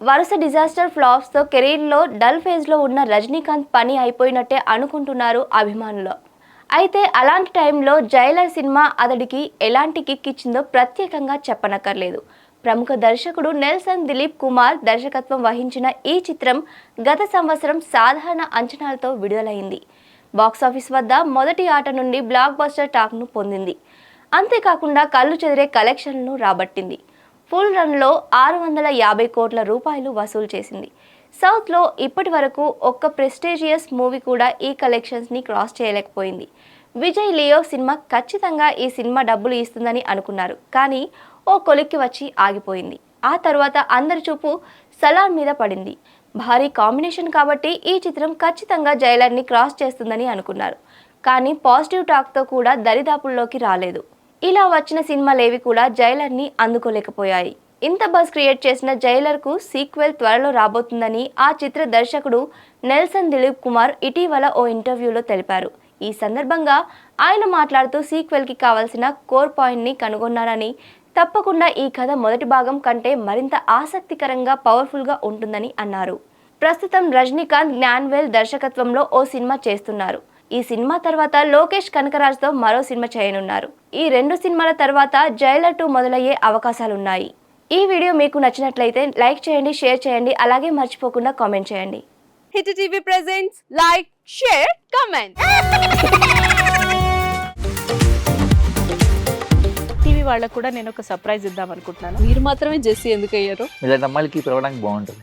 వరుస డిజాస్టర్ ఫ్లాప్స్తో కెరీర్లో డల్ ఫేజ్లో ఉన్న రజనీకాంత్ పని అయిపోయినట్టే అనుకుంటున్నారు అభిమానులు. అయితే అలాంటి టైంలో జైలర్ సినిమా అతడికి ఎలాంటి కిక్ ఇచ్చిందో ప్రత్యేకంగా చెప్పనక్కర్లేదు. ప్రముఖ దర్శకుడు నెల్సన్ దిలీప్ కుమార్ దర్శకత్వం వహించిన ఈ చిత్రం గత సంవత్సరం సాధారణ అంచనాలతో విడుదలైంది. బాక్సాఫీస్ వద్ద మొదటి ఆట నుండి బ్లాక్ బస్టర్ టాక్ను పొందింది. అంతేకాకుండా కళ్ళు చెదిరే కలెక్షన్లను రాబట్టింది. ఫుల్ రన్లో ఆరు వందల యాభై కోట్ల రూపాయలు వసూలు చేసింది. సౌత్లో ఇప్పటి వరకు ఒక్క ప్రెస్టీజియస్ మూవీ కూడా ఈ కలెక్షన్స్ని క్రాస్ చేయలేకపోయింది. విజయ్ లియో సినిమా ఖచ్చితంగా ఈ సినిమా డబ్బులు ఇస్తుందని అనుకున్నారు. కానీ ఓ కొలిక్కి వచ్చి ఆగిపోయింది. ఆ తర్వాత అందరి చూపు సలార్ మీద పడింది. భారీ కాంబినేషన్ కాబట్టి ఈ చిత్రం ఖచ్చితంగా జైలర్ని క్రాస్ చేస్తుందని అనుకున్నారు. కానీ పాజిటివ్ టాక్తో కూడా దరిదాపుల్లోకి రాలేదు. ఇలా వచ్చిన సినిమాలేవి కూడా జైలర్ని అందుకోలేకపోయాయి. ఇంత బస్ క్రియేట్ చేసిన జైలర్కు సీక్వెల్ త్వరలో రాబోతుందని ఆ చిత్ర దర్శకుడు నెల్సన్ దిలీప్ కుమార్ ఇటీవల ఓ ఇంటర్వ్యూలో తెలిపారు. ఈ సందర్భంగా ఆయన మాట్లాడుతూ సీక్వెల్కి కావాల్సిన కోర్ పాయింట్ని కనుగొన్నారని తప్పకుండా ఈ కథ మొదటి భాగం కంటే మరింత ఆసక్తికరంగా పవర్ఫుల్గా ఉంటుందని అన్నారు. ప్రస్తుతం రజనీకాంత్ జ్ఞాన్వేల్ దర్శకత్వంలో ఓ సినిమా చేస్తున్నారు. ఈ సినిమా తర్వాత లోకేష్ కనకరాజ్తో మరో సినిమా చేయనున్నారు. ఈ రెండు సినిమాల తర్వాత జైలర్ టూ మొదలయ్యే అవకాశాలున్నాయి. ఈ వీడియో మీకు నచ్చినట్లయితే లైక్ చేయండి షేర్ చేయండి అలాగే మర్చిపోకుండా కామెంట్ చేయండి. Hit TV presents like share comment. TV వాళ్ళకు కూడా నేను ఒక సర్ప్రైజ్ ఇద్దాం అనుకుంటున్నాను. మీరు మాత్రమే జెస్సీ ఎందుకు అయ్యారు? ఇలాంటి అమ్మాయిలకి పిలవడానికి బాగుంటుంది.